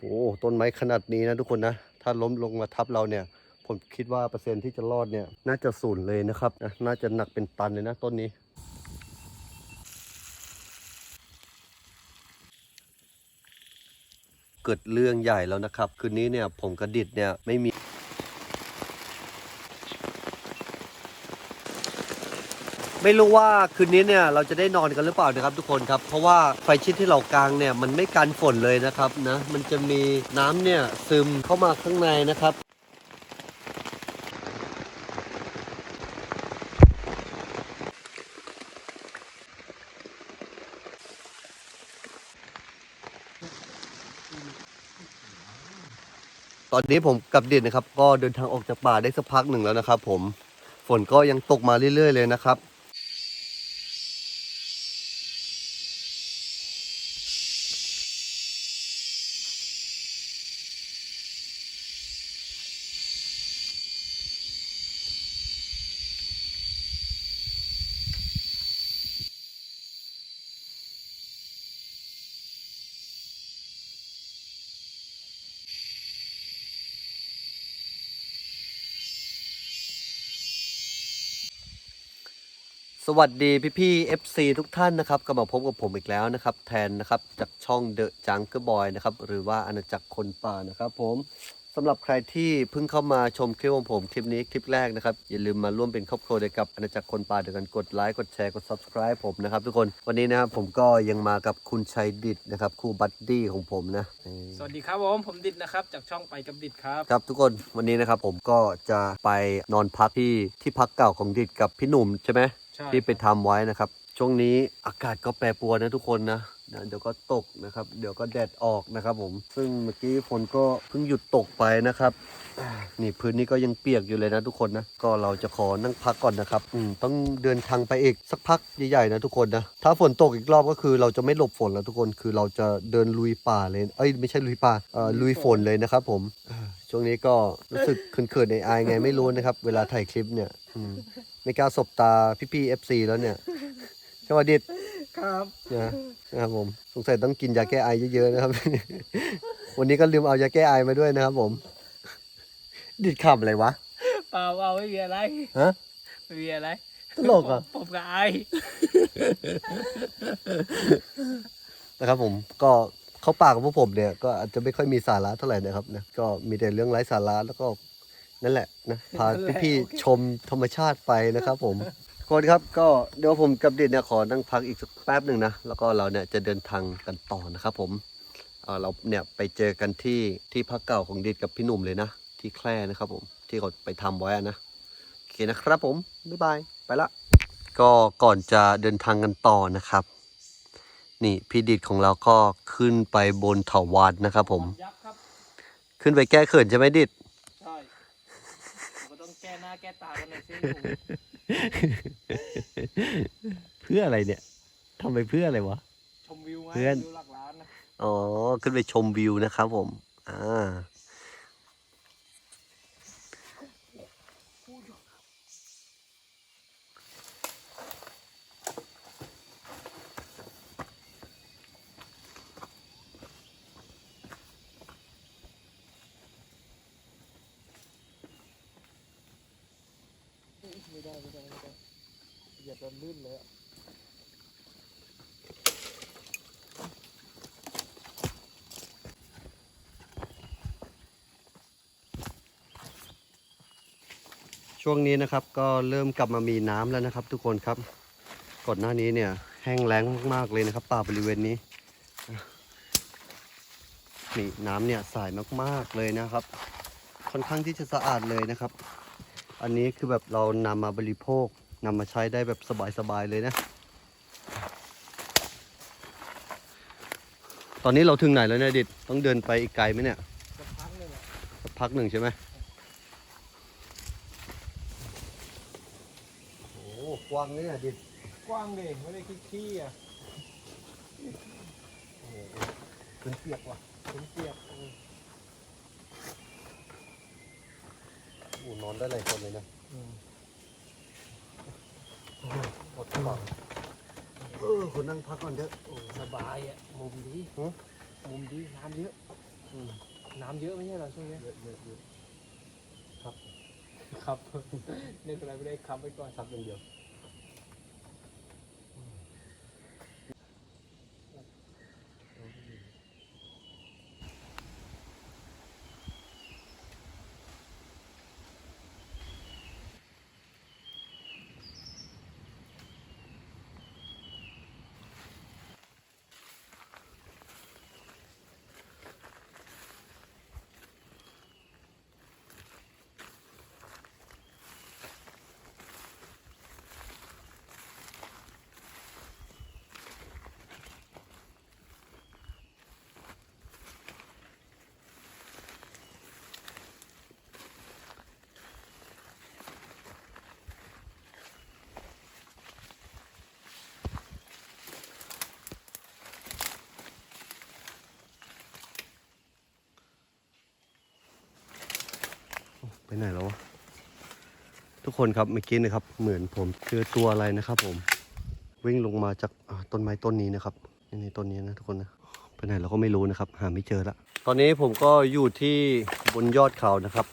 โอ้ต้นไม้ขนาดนี้นะทุกคนนะ ถ้าล้มลงมาทับเราเนี่ย ผมคิดว่าเปอร์เซ็นต์ที่จะรอดเนี่ย น่าจะศูนย์เลยนะครับนะน่าจะหนักเป็นตันเลยนะต้นนี้เกิดเรื่องใหญ่แล้วนะครับ คืนนี้เนี่ยผมกระดิดเนี่ยไม่มี ไม่รู้ว่าคืนนี้เนี่ยเราจะได้นอนกันหรือเปล่านะครับทุกคนครับ เพราะว่าไฟชิดที่เรากลางเนี่ยมันไม่กันฝนเลยนะครับนะมันจะมีน้ำเนี่ยซึมเข้ามาข้างในนะครับตอนนี้ผมกับเด่นนะครับ ก็เดินทางออกจากป่าได้สักพักหนึ่งแล้วนะครับ ผมฝนก็ยังตกมาเรื่อย ๆ เลยนะครับ วัสดีพี่พี่ๆ FC ทุกท่านนะครับก็มาพบกับผมอีกแล้วนะครับ แทนนะครับจากช่อง The Jungle Boy นะครับหรือว่าอาณาจักรคนป่านะครับผมสำหรับใครที่เพิ่งเข้ามาชมคลิปของผมคลิปนี้คลิปแรกนะครับ อย่าลืมมาร่วมเป็นครอบครัวเดียวกับอาณาจักรคนป่าเดียวกันกดไลค์กดแชร์กด Subscribe ผมนะครับทุกคนวันนี้นะครับผมก็ยังมากับคุณชัยดิตนะครับคู่บัดดี้ของผมนะ สวัสดีครับผมผมดิดนะครับ จากช่องไปกับดิดครับ ครับทุกคนวันนี้นะครับผมก็จะไปนอนพักที่ที่พักเก่าของดิดกับพี่หนุ่มใช่ไหมใช่ ที่ไปทำไว้นะครับ ช่วงนี้อากาศก็แปรปรวนนะทุกคนนะนะเดี๋ยวก็ตกนะครับ เดี๋ยวก็แดดออกนะครับ ผม ซึ่งเมื่อกี้ฝนก็เพิ่งหยุดตกไปนะครับ นี่พื้นนี้ก็ยังเปียกอยู่เลยนะทุกคนนะ ก็เราจะขอนั่งพักก่อนนะครับ อืมต้องเดินทางไปอีกสักพักใหญ่ๆนะทุกคนนะ ถ้าฝนตกอีกรอบก็คือเราจะไม่หลบฝนแล้วทุกคน คือเราจะเดินลุยป่าเลย เอ้ยไม่ใช่ลุยป่า เอ่อลุยฝนเลยนะครับ ผมช่วงนี้ก็รู้สึกเขินๆในอายไงไม่รู้นะครับ เวลาถ่ายคลิปเนี่ย ไม่กล้าสบตาพี่ๆเอฟซีแล้วเนี่ยสวัสดีครับนะนะครับผมสงสัยต้องกินยาแก้ไอเยอะๆนะครับ วันนี้ก็ลืมเอายาแก้ไอมาด้วยนะครับ ผม ดิดขำอะไรวะเปล่าเปล่าไม่มีอะไรฮะไม่มีอะไรตลกเหรอะผมผมกับไอนะครับผมก็เข้าปากกับพวกผมเนี่ย ก็อาจจะไม่ค่อยมีสาระเท่าไหร่นะครับนะก็มีแต่เรื่องไร้สาระแล้วก็ นั่นแหละนะพาพี่ๆชมธรรมชาติไปนะครับผมคนครับก็เดี๋ยวผมกับเด็ดเนี่ยขอนั่งพักอีกสักแป๊บหนึ่งนะแล้วก็เราเนี่ยจะเดินทางกันต่อนะครับผมเอ่อเราเนี่ยไปเจอกันที่ที่พักเก่าของเด็ดกับพี่หนุ่มเลยนะที่แคร่นะครับผมที่เขาไปทำไว้อะนะโอเคนะครับผมบ๊ายบายไปละก็ก่อนจะเดินทางกันต่อนะครับ นี่พี่ดิดของเราก็ขึ้นไปบนเถาวัลย์นะครับผมยักษ์ครับขึ้นไปแก้เขินใช่ไหมดิดใช่ผมก็ต้อง แก้หน้าแก้ตากันหน่อยสิหนูเพื่ออะไรเนี่ยทำไปเพื่ออะไรวะ ชมวิวไงเพื่อน วิวหลักล้านนะ อ๋อ ขึ้นไปชมวิวนะครับผม อ่า ไม่ได้ไม่ได้ไม่ได้เหยียบแล้วลื่นเลยอะช่วงนี้นะครับก็เริ่มกลับมามีน้ำแล้วนะครับ ทุกคนครับก่อนหน้านี้เนี่ยแห้งแล้งมากๆเลยนะครับ ป่าบริเวณนี้นี่น้ำเนี่ยใสมากๆเลยนะครับ ค่อนข้างที่จะสะอาดเลยนะครับ อันนี้คือแบบเรานำมาบริโภคนำมาใช้ได้แบบสบายๆเลยนะ ตอนนี้เราถึงไหนแล้วเนี่ยดิดต้องเดินไปอีกไกลไหมเนี่ยสักพักหนึ่งอะสักพักหนึ่งใช่ไหมโอ้กว้างเนี่ยดิดกว้างเด็ไม่ได้ขี้ขี้อะโอ้ขึ้นเปียกว่ะผมเปียก ออโอ้นอนได้หลายคนเลยนะอืมหมดกระเป๋าเออคนนั่งพักก่อนเถอะโอ้สบายอะ มุมดีหือมุมดีน้ำเยอะออืมน้ำเยอะไม่ใช่เหรอช่วงเนี้ยเยอะเยอะเยอะครับ ครับไม่เป็นไรไม่ได้ครับไปก่อนครับอย่างเดียว ไปไหนแล้ววะทุกคนครับเมื่อกี้นะครับ เหมือนผมเจอตัวอะไรนะครับผมวิ่งลงมาจากต้นไม้ต้นนี้นะครับนี่ต้นนี้นะทุกคนนะไปไหนเราก็ไม่รู้นะครับ หาไม่เจอละตอนนี้ผมก็อยู่ที่บนยอดเขานะครับ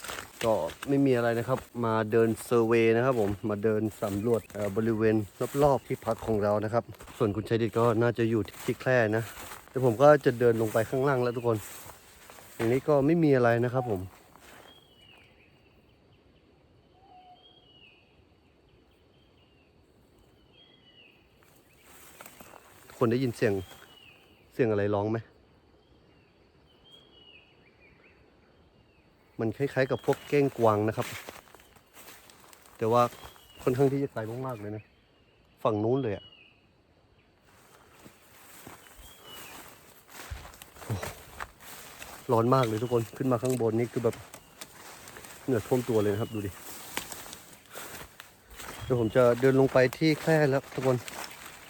ก็ไม่มีอะไรนะครับ มาเดินเซอร์เวย์นะครับ ผมมาเดินสำรวจบริเวณรอบๆที่พักของเรานะครับ ส่วนคุณชัยดิตก็น่าจะอยู่ที่แคร่นะเดี๋ยวผมก็จะเดินลงไปข้างล่างแล้วทุกคน อย่างนี้ก็ไม่มีอะไรนะครับ ผม คนได้ยินเสียงเสียงอะไรร้องไหม มันคล้ายๆกับพวกเก้งกวางนะครับ แต่ว่าค่อนข้างที่จะไกลมากๆเลยนะ ฝั่งนู้นเลยอะร้อนมากเลยทุกคนขึ้นมาข้างบนนี่คือแบบเหงื่อท่วมตัวเลยนะครับดูดิเดี๋ยวผมจะเดินลงไปที่แคร่แล้วทุกคน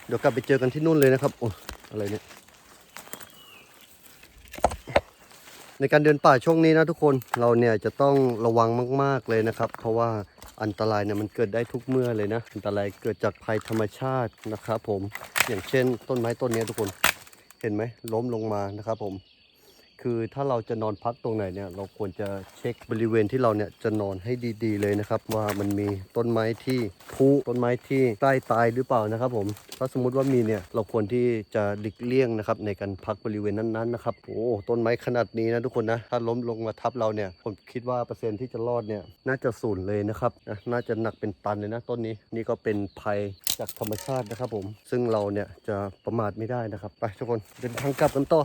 เดี๋ยวกลับไปเจอกันที่นู่นเลยนะครับโอ้อะไรเนี่ยในการเดินป่าช่วงนี้นะทุกคนเราเนี่ยจะต้องระวังมาก ๆเลยนะครับ เพราะว่าอันตรายเนี่ยมันเกิดได้ทุกเมื่อเลยนะ อันตรายเกิดจากภัยธรรมชาตินะครับผมอย่างเช่นต้นไม้ต้นนี้ทุกคนเห็นไหมล้มลงมานะครับผม คือถ้าเราจะนอนพักตรงไหนเนี่ย เราควรจะเช็คบริเวณที่เราเนี่ยจะนอนให้ดีๆเลยนะครับ ว่ามันมีต้นไม้ที่พุต้นไม้ที่ใกล้ตายหรือเปล่านะครับ ผมถ้าสมมุติว่ามีเนี่ยเราควรที่จะหลีกเลี่ยงนะครับในการพักบริเวณนั้นๆนะครับโอ้ต้นไม้ขนาดนี้นะทุกคนนะถ้าล้มลงมาทับเราเนี่ยผมคิดว่าเปอร์เซ็นต์ที่จะรอดเนี่ยน่าจะศูนย์เลยนะครับนะน่าจะหนักเป็นตันเลยนะต้นนี้นี่ก็เป็นภัยจากธรรมชาตินะครับผม ซึ่งเราเนี่ยจะประมาทไม่ได้นะครับ ไปทุกคนเดินทางกลับกันต่อ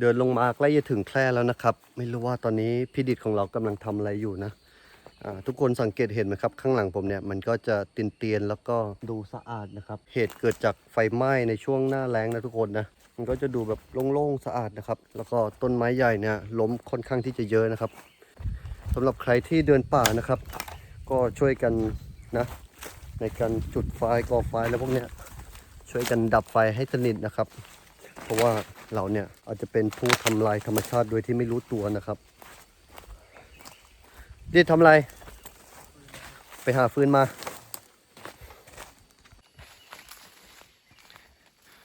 เดินลงมาใกล้จะถึงแคร่แล้วนะครับ ไม่รู้ว่าตอนนี้พี่ดิดของเรากำลังทำอะไรอยู่นะทุกคนสังเกตเห็นไหมครับ ข้างหลังผมเนี่ยมันก็จะเตียนๆแล้วก็ดูสะอาดนะครับ เหตุเกิดจากไฟไหม้ในช่วงหน้าแล้งนะทุกคนนะมันก็จะดูแบบโล่งๆสะอาดนะครับ แล้วก็ต้นไม้ใหญ่เนี่ยล้มค่อนข้างที่จะเยอะนะครับสำหรับใครที่เดินป่านะครับ ก็ช่วยกันนะ ในการจุดไฟก่อไฟแล้วพวกเนี้ยช่วยกันดับไฟให้สนิทนะครับ เพราะว่าเราเนี่ยอาจจะเป็นผู้ทำลายธรรมชาติโดยที่ไม่รู้ตัวนะครับดิดทำอะไร ไปหาฟืนมา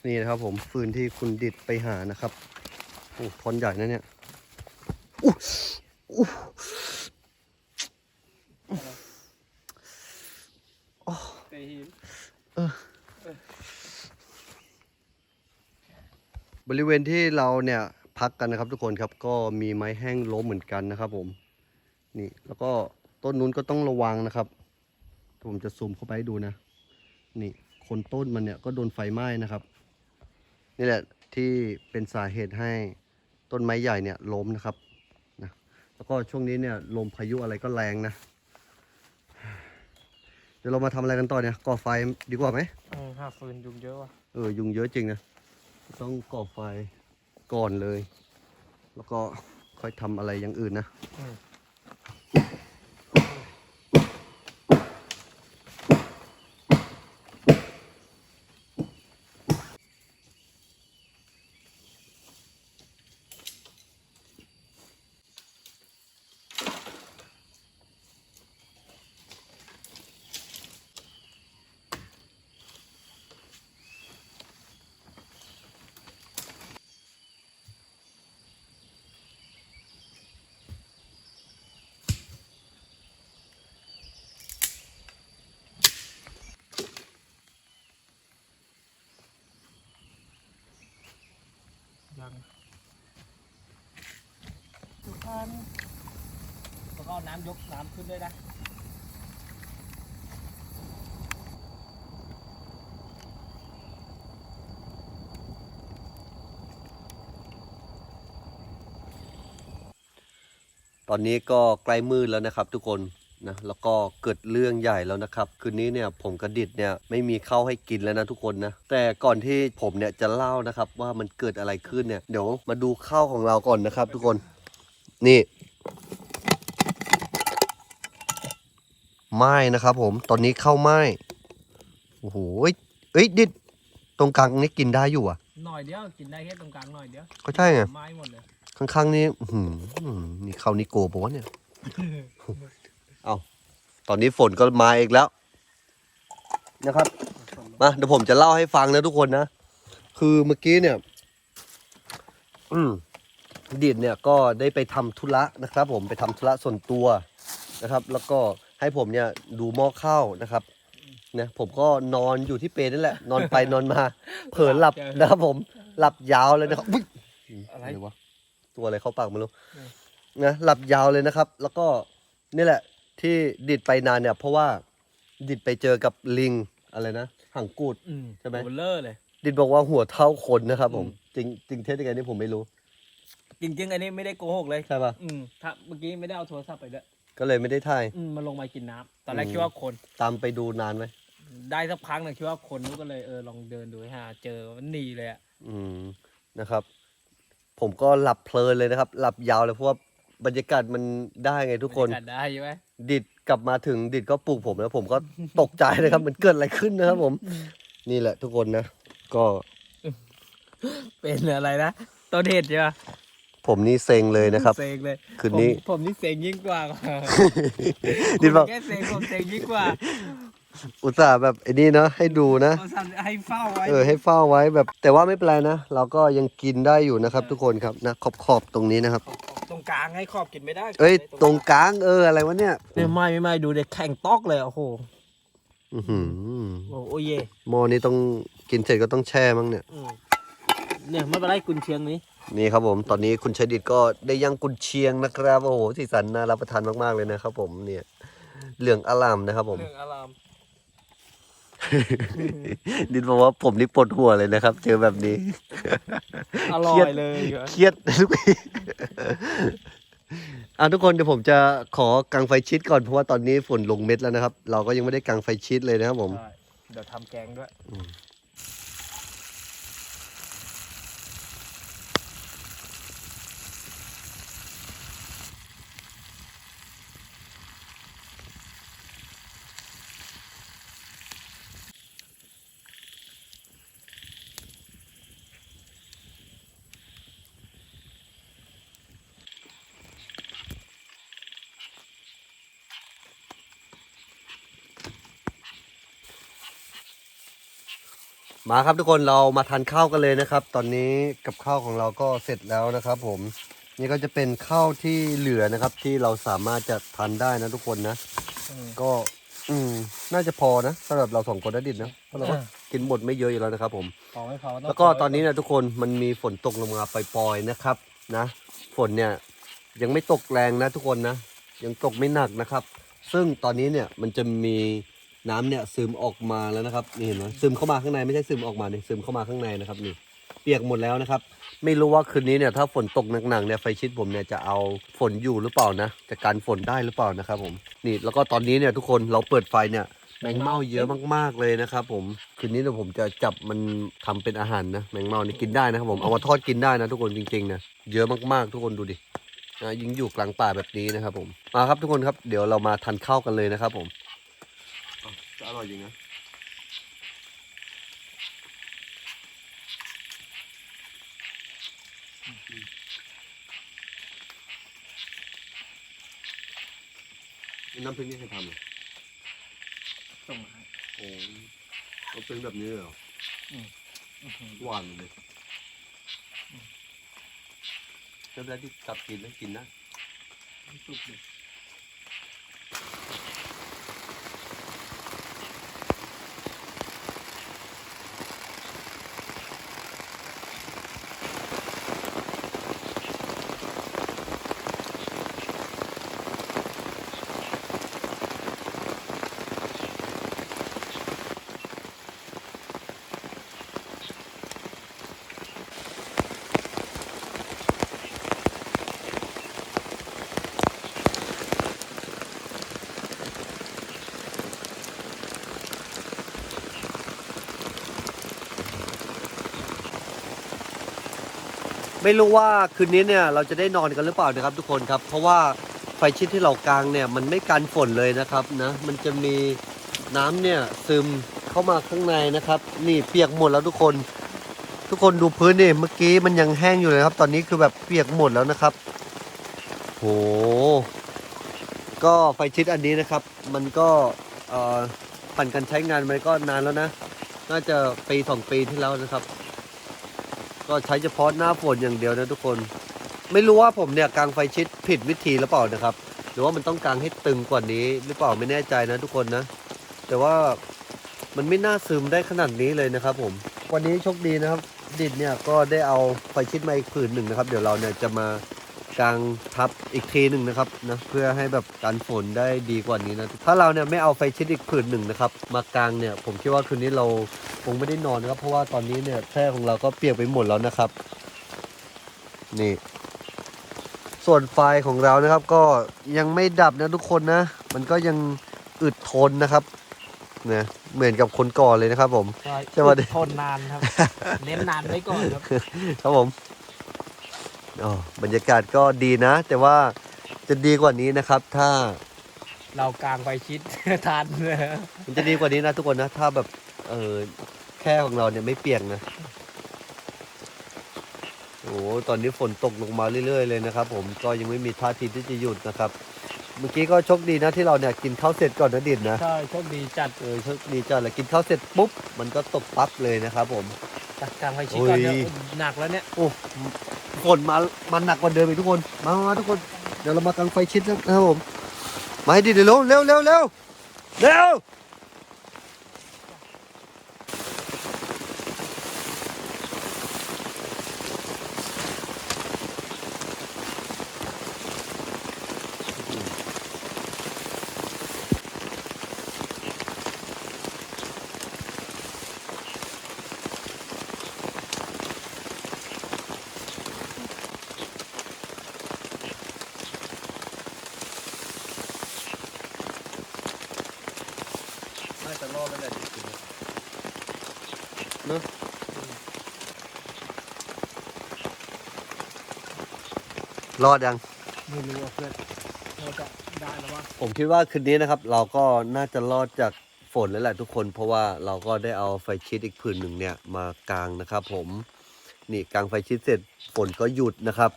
นี่นะครับผมฟืนที่คุณดิดไปหานะครับโอ้ทอนใหญ่นะเนี่ยอู้อู้ เตะหิน บริเวณที่เราเนี่ยพักกันนะครับทุกคนครับก็มีไม้แห้งล้มเหมือนกันนะครับ ผมนี่แล้วก็ต้นนู้นก็ต้องระวังนะครับ ผมจะซูมเข้าไปให้ดูนะ นี่โคนต้นมันเนี่ยก็โดนไฟไหม้นะครับ นี่แหละที่เป็นสาเหตุให้ต้นไม้ใหญ่เนี่ยล้มนะครับนะแล้วก็ช่วงนี้เนี่ยลมพายุอะไรก็แรงนะ เดี๋ยวเรามาทำอะไรกันต่อเนี่ยก่อไฟดีกว่าไหมอืมห้าฟืนยุงเยอะว่ะเออยุงเยอะจริงนะ ต้องก่อไฟก่อนเลย แล้วก็ค่อยทำอะไรอย่างอื่นนะาน้ำยกน้ำขึ้นด้วยนะตอนนี้ก็ใกล้มืดแล้วนะครับทุกคนนะแล้วก็เกิดเรื่องใหญ่แล้วนะครับ คืนนี้เนี่ยผมกระดิดเนี่ยไม่มีข้าวให้กินแล้วนะทุกคนนะแต่ก่อนที่ผมเนี่ยจะเล่านะครับว่ามันเกิดอะไรขึ้นเนี่ยเดี๋ยวมาดูข้าวของเราก่อนนะครับ ทุกคนนี่ ไหม้นะครับผมตอนนี้ข้าวไหม้โอ้โหเอ้ยดิดตรงกลางนี่กินได้อยู่อะหน่อยเดียวกินได้แค่ตรงกลางหน่อยเดียวก็ใช่ไงไม้หมดเลยข้างๆนี่อื้อหือนี่ข้าวนิโกปะวะเนี่ยเอาตอนนี้ฝนก็มาอีกแล้ว นะครับมาเดี๋ยวผมจะเล่าให้ฟังนะทุกคนนะคือเมื่อกี้เนี่ย อืมดิดเนี่ยก็ได้ไปทำธุระนะครับ ผมไปทำธุระส่วนตัวนะครับ แล้วก็ ให้ผมเนี่ยดูหม้อข้าวนะครับนะผมก็นอนอยู่ที่เปรนั่นแหละ นอนไปนอนมา เผลอหลับนะครับผมหลับยาวเลยนะครับอุ๊ยอะไรวะตัวอะไรเข้าปากไม่รู้อืมนะหลับยาวเลยนะครับ แล้วก็นี่แหละ ที่ดิดไปนานเนี่ย เพราะว่าดิดไปเจอกับลิงอะไรนะห่างกูดอืมใช่ไหมเบลเลอร์เลย ดิดบอกว่าหัวเท่าคนนะครับ ผมอืมจริงจริงเท็จยังไงนี่ผมไม่รู้ จริงๆอันนี้ไม่ได้โกหกเลยใช่ปะอืมถ้าเมื่อกี้ไม่ได้เอาโทรศัพท์ไปด้วย ก็เลยไม่ได้ถ่าย อืมมาลงมากินน้ำตอนแรกอืม คิดว่าคน ตามไปดูนานไหมได้สักพักหนึ่งคิดว่าคนนู้นก็เลยเออลองเดินดูให้หาเจอมันหนีเลยอะอืมนะครับ ผมก็หลับเพลินเลยนะครับ หลับยาวเลยเพราะว่าบรรยากาศมันได้ไงทุกคนบรรยาาศได้ใช่ไหมดิดกลับมาถึงดิดก็ปลุกผมแล้วผมก็ตกใจนะครับ มันเกิดอะไรขึ้นนะครับผม นี่แหละทุกคนนะ ก็เป็นอะไรนะต้นเหตุใช่ปะ ผมนี่เซ็งเลยนะครับ เซ็งเลยคืนนี้ ผมผมนี่เซ็งยิ่งกว่าดิดบอกคุณแค่เซ็งผมเซ็งยิ่งกว่าอุตส่าห์แบบไอ้นี่นะให้ดูนะ ผมสั่งให้เฝ้าไว้เออให้เฝ้าไว้แบบ แต่ว่าไม่เป็นไรนะ เราก็ยังกินได้อยู่นะครับ ทุกคนครับนะขอบขอบตรงนี้นะครับ ตรงกลางให้ขอบกินไม่ได้เอ้ย ตรงกลางเอออะไรวะเนี่ยเนี่ยไม่ไม่ไม่ดูเด็กแข่งตอกเลยโอ้โหอื้อหือโอ้โอ้เย่หม้อนี้ต้องกินเสร็จก็ต้องแช่มั้งเนี่ยอืมเนี่ยไม่เป็นไรกุนเชียงนี้ นี่ครับผมตอนนี้คุณชัยดิตก็ได้ย่างกุนเชียงนะครับโอ้โหสีสันน่ารับประทานมากๆเลยนะครับผมเนี่ยเหลืองอลามนะครับผม เรื่องอารามดินบอกว่าผมนี่ปวดหัวเลยนะครับ เจอแบบนี้ อร่อยเลยเครียดทุกทีอะทุกคนเดี๋ยวผมจะขอกางไฟชิดก่อนเพราะว่าตอนนี้ฝนลงเม็ดแล้วนะครับ เราก็ยังไม่ได้กางไฟชิดเลยนะครับผม ใช่เดี๋ยวทำแกงด้วย มาครับทุกคนเรามาทานข้าวกันเลยนะครับ ตอนนี้กับข้าวของเราก็เสร็จแล้วนะครับผมนี่ก็จะเป็นข้าวที่เหลือนะครับ ที่เราสามารถจะทานได้นะทุกคนนะ ก็ อืม น่าจะพอนะสำหรับเราสองคนนะดิดนะเพราะเราก็อ่ากินหมดไม่เยอะอยู่แล้วนะครับ ผม พอไม่พอแล้วก็ตอนนี้นะทุกคนมันมีฝนตกลงมาปล่อยๆนะครับ นะฝนเนี่ย ยังไม่ตกแรงนะทุกคนนะยังตกไม่หนักนะครับ ซึ่งตอนนี้เนี่ยมันจะมี น้ำเนี่ยซึมออกมาแล้วนะครับนี่เห็นไหมซึมเข้ามาข้างในไม่ใช่ซึมออกมาเนี่ยซึมเข้ามาข้างในนะครับนี่เปียกหมดแล้วนะครับ ไม่รู้ว่าคืนนี้เนี่ยถ้าฝนตกหนักๆเนี่ยไฟชิดผมเนี่ยจะเอาฝนอยู่หรือเปล่านะจะการฝนได้หรือเปล่านะครับผมนี่แล้วก็ตอนนี้เนี่ยทุกคนเราเปิดไฟเนี่ยแมงเม่าเยอะมากๆเลยนะครับผมคืนนี้เนี่ยผมจะจับมันทำเป็นอาหารนะแมงเม่านี่กินได้นะครับผมเอามาทอดกินได้นะทุกคนจริงๆนะเยอะมากๆ ทุกคนดูดินะยิงอยู่กลางป่าแบบนี้นะครับผมมาครับทุกคนครับเดี๋ยวเรามาทานข้าวกันเลยนะครับผม อร่อยจริงนะน้ำพริกนี่ใครทำอะส่งมาให้โอ้มันเป็นแบบนี้เลยเหรออืมอื้อหือหวานเลยแล้วเวลาที่กลับกินแล้วกินนะ สุกเไม่รู้ว่าคืนนี้เนี่ยเราจะได้นอนกันหรือเปล่านะครับทุกคนครับ เพราะว่าไฟชิดที่เรากางเนี่ยมันไม่กันฝนเลยนะครับนะมันจะมีน้ำเนี่ยซึมเข้ามาข้างในนะครับ นี่เปียกหมดแล้วทุกคน ทุกคนดูพื้นนี่เมื่อกี้มันยังแห้งอยู่เลยครับ ตอนนี้คือแบบเปียกหมดแล้วนะครับโหก็ไฟชิดอันนี้นะครับ มันก็ผ่านการใช้งานมันก็นานแล้วนะ น่าจะปีสองปีที่แล้วนะครับ ก็ใช้เฉพาะหน้าฝนอย่างเดียวนะทุกคน ไม่รู้ว่าผมเนี่ยกางไฟชิดผิดวิธีหรือเปล่านะครับ หรือว่ามันต้องกางให้ตึงกว่านี้หรือเปล่าไม่แน่ใจนะทุกคนนะ แต่ว่ามันไม่น่าซึมได้ขนาดนี้เลยนะครับ ผม วันนี้โชคดีนะครับ ดิดเนี่ยก็ได้เอาไฟชิดมาอีกผืนหนึ่งนะครับ เดี๋ยวเราเนี่ยจะมา กางทับอีกทีหนึ่งนะครับนะเพื่อให้แบบกันฝนได้ดีกว่านี้นะถ้าเราเนี่ยไม่เอาไฟชิดอีกผืนหนึ่งนะครับมากางเนี่ยผมคิดว่าคืนนี้เราคงไม่ได้นอนนะครับเพราะว่าตอนนี้เนี่ยแพร่ของเราก็เปียกไปหมดแล้วนะครับ นี่ ส่วนไฟของเรานะครับ ก็ยังไม่ดับนะทุกคนนะ มันก็ยังอึดทนนะครับนะเหมือนกับคนก่อนเลยนะครับ ผมใช่ปะดิทนนานครับ เน้นนานไว้ก่อนครับครับผม อ๋อบรรยากาศก็ดีนะ แต่ว่าจะดีกว่านี้นะครับ ถ้าเรากลางไฟชิด ทันมันจะดีกว่านี้นะทุกคนนะ ถ้าแบบเออแค่ของเราเนี่ยไม่เปียกนะโอ้โหตอนนี้ฝนตกลงมาเรื่อย ๆ เลยนะครับ ผมก็ยังไม่มีท่าทีที่จะหยุดนะครับ เมื่อกี้ก็โชคดีนะที่เราเนี่ยกินข้าวเสร็จก่อนนะดินนะใช่โชคดีจัดเออโชคดีจัดเลยกินข้าวเสร็จปุ๊บมันก็ตกปั๊บเลยนะครับ ผมจัดกลางไฟชิดก่อนเนี่ยโอ้ยหนักแล้วเนี่ยโอ้ ฝนมามันหนักกว่าเดิมอีกทุกคน มามาทุกคน เดี๋ยวเรามากางไฟชิดนะครับผม มาให้ดีเดี๋ยวเร็วเร็วเร็วเร็ว น่าจะรอดแล้วแหละจริงๆเนอะรอดยัง ไม่รู้ว่าเพื่อนเราจะได้หรือว่าผมคิดว่าคืนนี้นะครับ เราก็น่าจะรอดจากฝนแล้วแหละทุกคน เพราะว่าเราก็ได้เอาไฟชิดอีกผืนหนึ่งเนี่ยมากางนะครับ ผมนี่กางไฟชิดเสร็จฝนก็หยุดนะครับ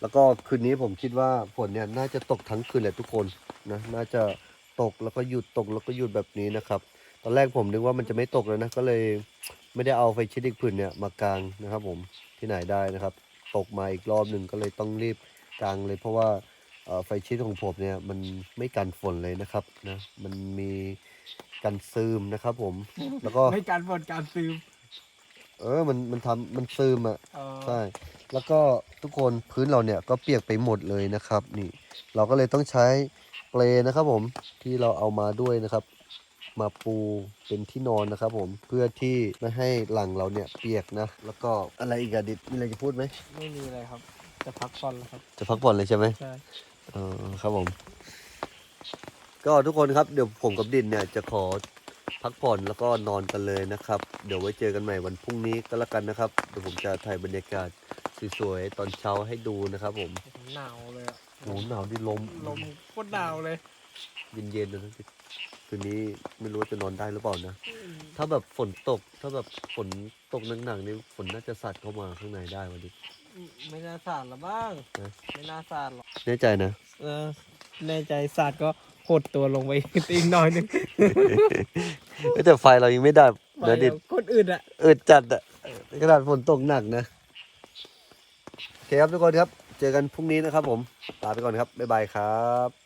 แล้วก็คืนนี้ผมคิดว่าฝนเนี่ยน่าจะตกทั้งคืนแหละทุกคนนะน่าจะ ตกแล้วก็หยุดตกแล้วก็หยุดแบบนี้นะครับ ตอนแรกผมนึกว่ามันจะไม่ตกแล้วนะก็เลยไม่ได้เอาไฟชิดอีกผืนเนี่ยมากางนะครับผมที่ไหนได้นะครับ ตกมาอีกรอบหนึ่งก็เลยต้องรีบกางเลย เพราะว่าเอ่อไฟชิดของผมเนี่ยมันไม่กันฝนเลยนะครับนะมันมีกันซึมนะครับ ผม แล้วก็ไม่การฝนการซึมเออ มัน มันทำมันซึมอะเออใช่ แล้วก็ทุกคนพื้นเราเนี่ยก็เปียกไปหมดเลยนะครับ นี่ เราก็เลยต้องใช้ เปลนะครับผมที่เราเอามาด้วยนะครับ มาปูเป็นที่นอนนะครับผมเพื่อที่ไม่ให้หลังเราเนี่ยเปียกนะ แล้วก็อะไรอีกอะดิดมีอะไรจะพูดไหมไม่มีอะไรครับ จะพักผ่อนแล้วครับจะพักผ่อนเลยใช่ไหมใช่เออครับผม ก็ทุกคนครับเดี๋ยวผมกับดินเนี่ยจะขอพักผ่อนแล้วก็นอนกันเลยนะครับ เดี๋ยวไว้เจอกันใหม่วันพรุ่งนี้ก็แล้วกันนะครับ เดี๋ยวผมจะถ่ายบรรยากาศสวยๆตอนเช้าให้ดูนะครับผม หนาวเลยอะ โอ้โหหนาวดิลมลมโคตรหนาวเลย เย็นๆนะคืนนี้ไม่รู้ว่าจะนอนได้หรือเปล่านะ ถ้าแบบฝนตก ถ้าแบบฝนตกหนักๆนี่ฝนน่าจะสัดเข้ามาข้างในได้วันนี้ไม่น่าสาดหรอบ้าง นะไม่น่าสาดหรอกแน่ใจนะ เออแน่ใจสาดก็หดตัวลงไป อีกหน่อยหนึงเอ้ยแต่ไฟเรายังไม่ดับไปเดี๋ยวดิแล้วคนอื่นอะเออจัดอะขนาดฝนตกหนักนะ โอเคครับทุกคนครับ เจอกันพรุ่งนี้นะครับผมลาไปก่อนครับบ๊ายบายครับ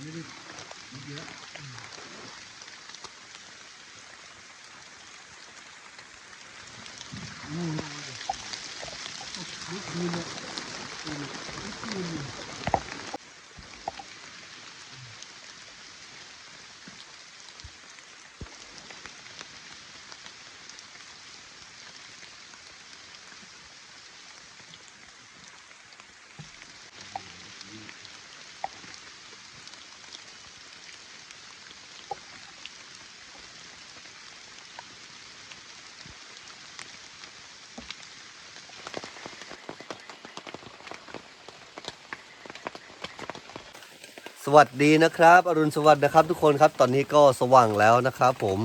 ไม่ได้เยอะอืมอืมอืม สวัสดีนะครับ อรุณสวัสดิ์นะครับทุกคนครับ ตอนนี้ก็สว่างแล้วนะครับผม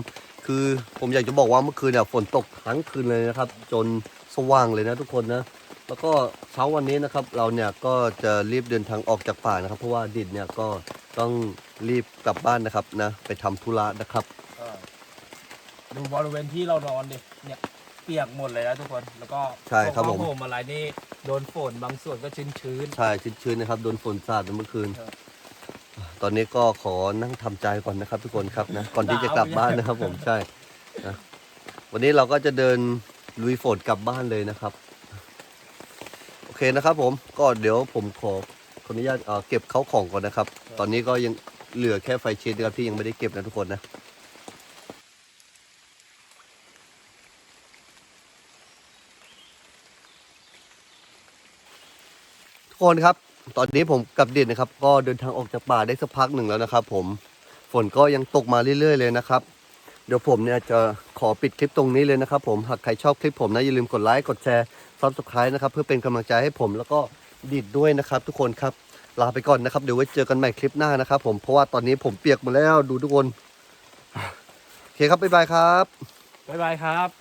คือผมอยากจะบอกว่าเมื่อคืนเนี่ยฝนตกทั้งคืนเลยนะครับ จนสว่างเลยนะทุกคนนะ แล้วก็เช้าวันนี้นะครับ เราเนี่ยก็จะรีบเดินทางออกจากป่านะครับ เพราะว่าดิดเนี่ยก็ต้องรีบกลับบ้านนะครับนะ ไปทำธุระนะครับ ดูบริเวณที่เรานอนดิเนี่ยเปียกหมดเลยนะทุกคน แล้วก็ใช่ครับผม พวกผ้าห่มอะไรนี่โดนฝนบางส่วนก็ชื้นชื้นใช่ชื้นๆนะครับโดนฝนสาดเมื่อคืนครับ ตอนนี้ก็ขอนั่งทำใจก่อนนะครับ ทุกคนครับนะก่อนที่จะกลับบ้านนะครับ ผมใช่นะวันนี้เราก็จะเดินลุยฝนกลับบ้านเลยนะครับ โอเคนะครับ ผมก็เดี๋ยวผมขอขออนุญาตเอ่อเก็บเขาของก่อนนะครับ ตอนนี้ก็ยังเหลือแค่ไฟเช็ดนะครับที่ยังไม่ได้เก็บนะทุกคนนะทุกคนครับ ตอนนี้ผมกับเด่นนะครับ ก็เดินทางออกจากป่าได้สักพักหนึ่งแล้วนะครับ ผมฝนก็ยังตกมาเรื่อยๆเลยนะครับ เดี๋ยวผมเนี่ยจะขอปิดคลิปตรงนี้เลยนะครับ ผมหากใครชอบคลิปผมนะอย่าลืมกดไลค์กดแชร์ซับสไครต์นะครับ เพื่อเป็นกำลังใจให้ผมแล้วก็ดิดด้วยนะครับ ทุกคนครับลาไปก่อนนะครับเดี๋ยวไว้เจอกันใหม่คลิปหน้านะครับ ผมเพราะว่าตอนนี้ผมเปียกหมดแล้วดูทุกคนโอเคครับบ๊ายบายครับบ๊ายบายครับ